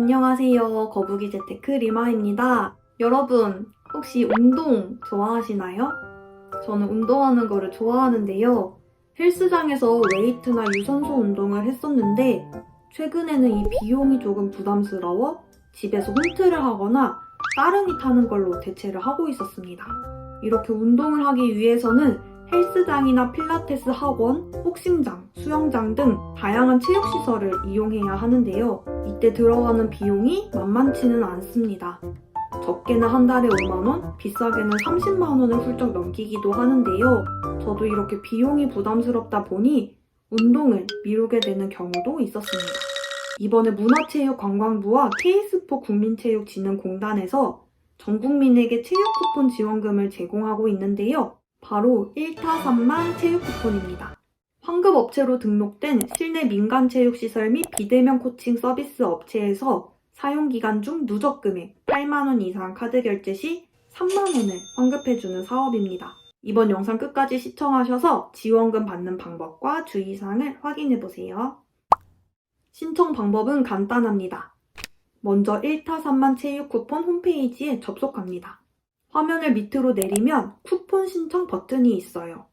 안녕하세요. 거북이 재테크 리마입니다. 여러분, 혹시 운동 좋아하시나요? 저는 운동하는 거를 좋아하는데요. 헬스장에서 웨이트나 유산소 운동을 했었는데, 최근에는 이 비용이 조금 부담스러워 집에서 홈트를 하거나 따릉이 타는 걸로 대체를 하고 있었습니다. 이렇게 운동을 하기 위해서는 헬스장이나 필라테스 학원, 복싱장, 수영장 등 다양한 체육시설을 이용해야 하는데요. 이때 들어가는 비용이 만만치는 않습니다. 적게는 한 달에 5만원, 비싸게는 30만원을 훌쩍 넘기기도 하는데요. 저도 이렇게 비용이 부담스럽다 보니 운동을 미루게 되는 경우도 있었습니다. 이번에 문화체육관광부와 K스포 국민체육진흥공단에서 전 국민에게 체육 쿠폰 지원금을 제공하고 있는데요. 바로 1타 3만 체육 쿠폰입니다. 환급 업체로 등록된 실내 민간 체육 시설 및 비대면 코칭 서비스 업체에서 사용 기간 중 누적 금액 8만 원 이상 카드 결제 시 3만 원을 환급해 주는 사업입니다. 이번 영상 끝까지 시청하셔서 지원금 받는 방법과 주의사항을 확인해 보세요. 신청 방법은 간단합니다. 먼저 1타 3만 체육 쿠폰 홈페이지에 접속합니다. 화면을 밑으로 내리면 쿠폰 신청 버튼이 있어요.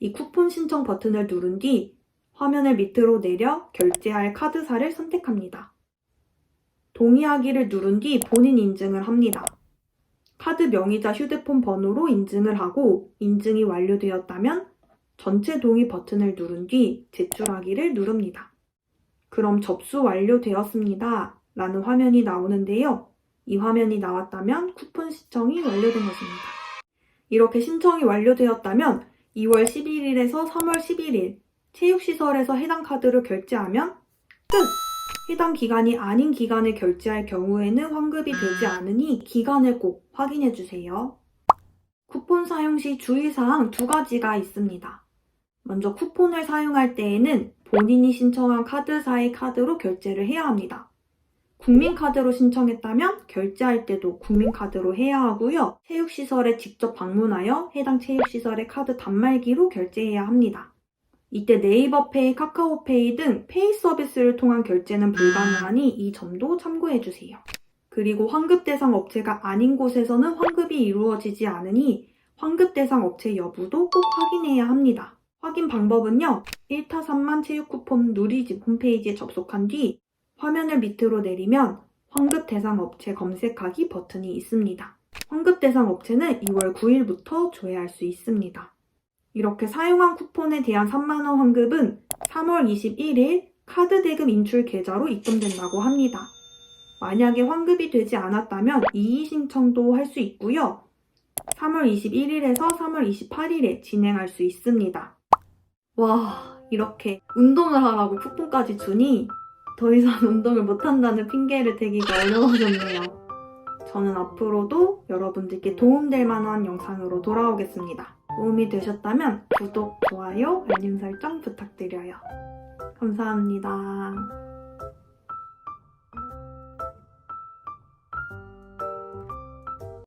이 쿠폰 신청 버튼을 누른 뒤 화면을 밑으로 내려 결제할 카드사를 선택합니다. 동의하기를 누른 뒤 본인 인증을 합니다. 카드 명의자 휴대폰 번호로 인증을 하고 인증이 완료되었다면 전체 동의 버튼을 누른 뒤 제출하기를 누릅니다. 그럼 접수 완료되었습니다. 라는 화면이 나오는데요. 이 화면이 나왔다면 쿠폰 신청이 완료된 것입니다. 이렇게 신청이 완료되었다면 2월 11일에서 3월 11일 체육시설에서 해당 카드를 결제하면 끝! 해당 기간이 아닌 기간에 결제할 경우에는 환급이 되지 않으니 기간을 꼭 확인해 주세요. 쿠폰 사용 시 주의사항 두 가지가 있습니다. 먼저 쿠폰을 사용할 때에는 본인이 신청한 카드사의 카드로 결제를 해야 합니다. 국민카드로 신청했다면 결제할 때도 국민카드로 해야 하고요. 체육시설에 직접 방문하여 해당 체육시설의 카드 단말기로 결제해야 합니다. 이때 네이버페이, 카카오페이 등 페이 서비스를 통한 결제는 불가능하니 이 점도 참고해주세요. 그리고 환급 대상 업체가 아닌 곳에서는 환급이 이루어지지 않으니 환급 대상 업체 여부도 꼭 확인해야 합니다. 확인 방법은요. 1타 3만 체육 쿠폰 누리집 홈페이지에 접속한 뒤 화면을 밑으로 내리면 환급 대상 업체 검색하기 버튼이 있습니다. 환급 대상 업체는 2월 9일부터 조회할 수 있습니다. 이렇게 사용한 쿠폰에 대한 3만원 환급은 3월 21일 카드 대금 인출 계좌로 입금된다고 합니다. 만약에 환급이 되지 않았다면 이의 신청도 할 수 있고요. 3월 21일에서 3월 28일에 진행할 수 있습니다. 와, 이렇게 운동을 하라고 쿠폰까지 주니 더 이상 운동을 못한다는 핑계를 대기가 어려워졌네요. 저는 앞으로도 여러분들께 도움될 만한 영상으로 돌아오겠습니다. 도움이 되셨다면 구독, 좋아요, 알림 설정 부탁드려요. 감사합니다.